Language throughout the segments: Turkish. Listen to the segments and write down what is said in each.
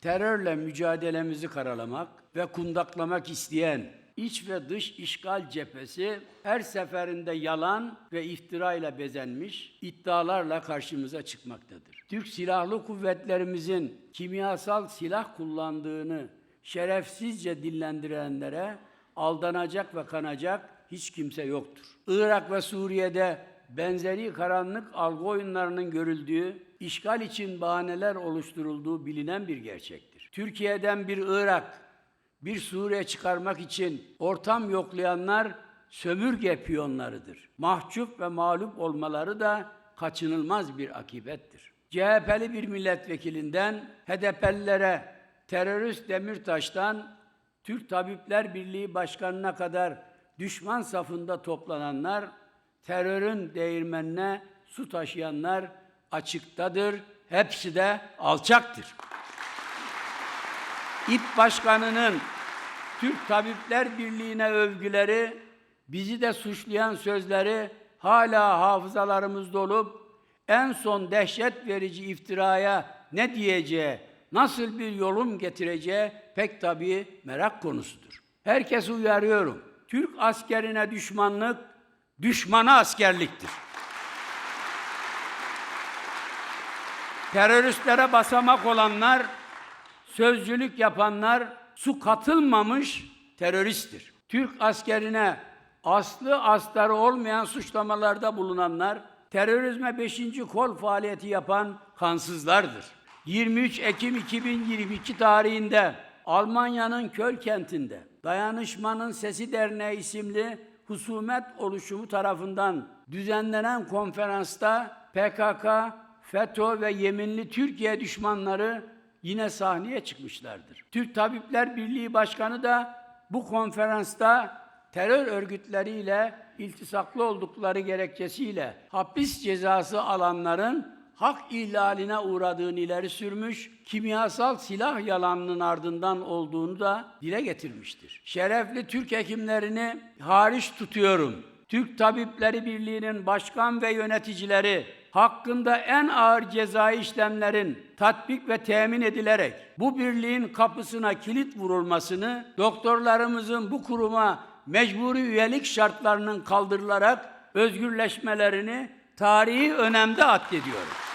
terörle mücadelemizi karalamak ve kundaklamak isteyen iç ve dış işgal cephesi her seferinde yalan ve iftirayla bezenmiş iddialarla karşımıza çıkmaktadır. Türk Silahlı Kuvvetlerimizin kimyasal silah kullandığını şerefsizce dillendirenlere aldanacak ve kanacak hiç kimse yoktur. Irak ve Suriye'de benzeri karanlık algı oyunlarının görüldüğü, işgal için bahaneler oluşturulduğu bilinen bir gerçektir. Türkiye'den bir Irak, bir Suriye çıkarmak için ortam yoklayanlar sömürge piyonlarıdır. Mahcup ve mağlup olmaları da kaçınılmaz bir akibettir. CHP'li bir milletvekilinden HDP'lilere terörist Demirtaş'tan Türk Tabipler Birliği Başkanı'na kadar düşman safında toplananlar, terörün değirmenine su taşıyanlar açıktadır. Hepsi de alçaktır. İP Başkanı'nın Türk Tabipler Birliği'ne övgüleri, bizi de suçlayan sözleri hala hafızalarımızda olup en son dehşet verici iftiraya ne diyeceği, nasıl bir yolum getireceği pek tabii merak konusudur. Herkesi uyarıyorum. Türk askerine düşmanlık, düşmana askerliktir. Teröristlere basamak olanlar, sözcülük yapanlar su katılmamış teröristtir. Türk askerine aslı astarı olmayan suçlamalarda bulunanlar, terörizme 5. kol faaliyeti yapan kansızlardır. 23 Ekim 2022 tarihinde Almanya'nın Köl kentinde Dayanışmanın Sesi Derneği isimli husumet oluşumu tarafından düzenlenen konferansta PKK, FETÖ ve yeminli Türkiye düşmanları yine sahneye çıkmışlardır. Türk Tabipler Birliği Başkanı da bu konferansta terör örgütleriyle iltisaklı oldukları gerekçesiyle hapis cezası alanların hak ihlaline uğradığını ileri sürmüş, kimyasal silah yalanının ardından olduğunu da dile getirmiştir. Şerefli Türk hekimlerini hariç tutuyorum. Türk Tabipleri Birliği'nin başkan ve yöneticileri hakkında en ağır cezai işlemlerin tatbik ve temin edilerek bu birliğin kapısına kilit vurulmasını, doktorlarımızın bu kuruma mecburi üyelik şartlarının kaldırılarak özgürleşmelerini tarihi önemde addediyorum.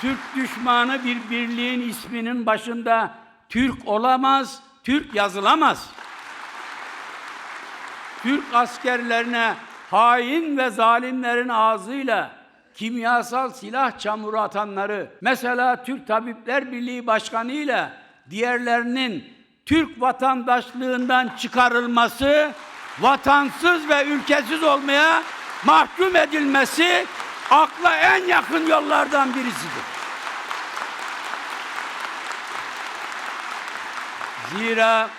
Türk düşmanı bir birliğin isminin başında Türk olamaz, Türk yazılamaz. Türk askerlerine hain ve zalimlerin ağzıyla kimyasal silah çamuru atanları, mesela Türk Tabipler Birliği Başkanı ile diğerlerinin Türk vatandaşlığından çıkarılması, vatansız ve ülkesiz olmaya mahkum edilmesi akla en yakın yollardan birisidir. Zira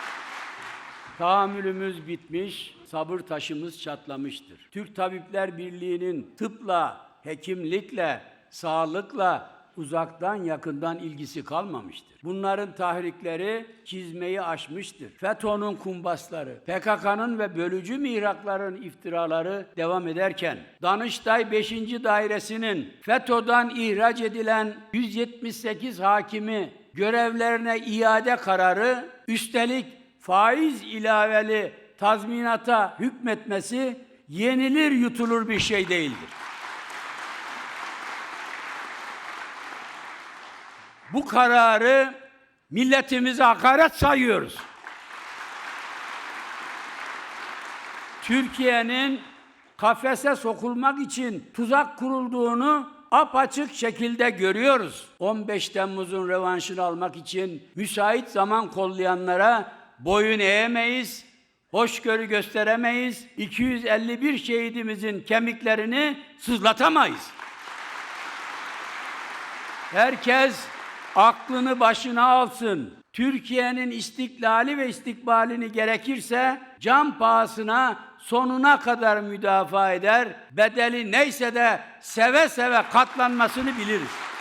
tahammülümüz bitmiş, sabır taşımız çatlamıştır. Türk Tabipler Birliği'nin tıpla, hekimlikle, sağlıkla uzaktan yakından ilgisi kalmamıştır. Bunların tahrikleri çizmeyi aşmıştır. FETÖ'nün kumbasları, PKK'nın ve bölücü mihrakların iftiraları devam ederken, Danıştay 5. Dairesi'nin FETÖ'den ihraç edilen 178 hakimi görevlerine iade kararı, üstelik faiz ilaveli tazminata hükmetmesi yenilir yutulur bir şey değildir. Bu kararı milletimize hakaret sayıyoruz. Türkiye'nin kafese sokulmak için tuzak kurulduğunu apaçık şekilde görüyoruz. 15 Temmuz'un revanşını almak için müsait zaman kollayanlara boyun eğemeyiz, hoşgörü gösteremeyiz, 251 şehidimizin kemiklerini sızlatamayız. Herkes aklını başına alsın. Türkiye'nin istiklali ve istikbalini gerekirse can pahasına sonuna kadar müdafaa eder. Bedeli neyse de seve seve katlanmasını biliriz.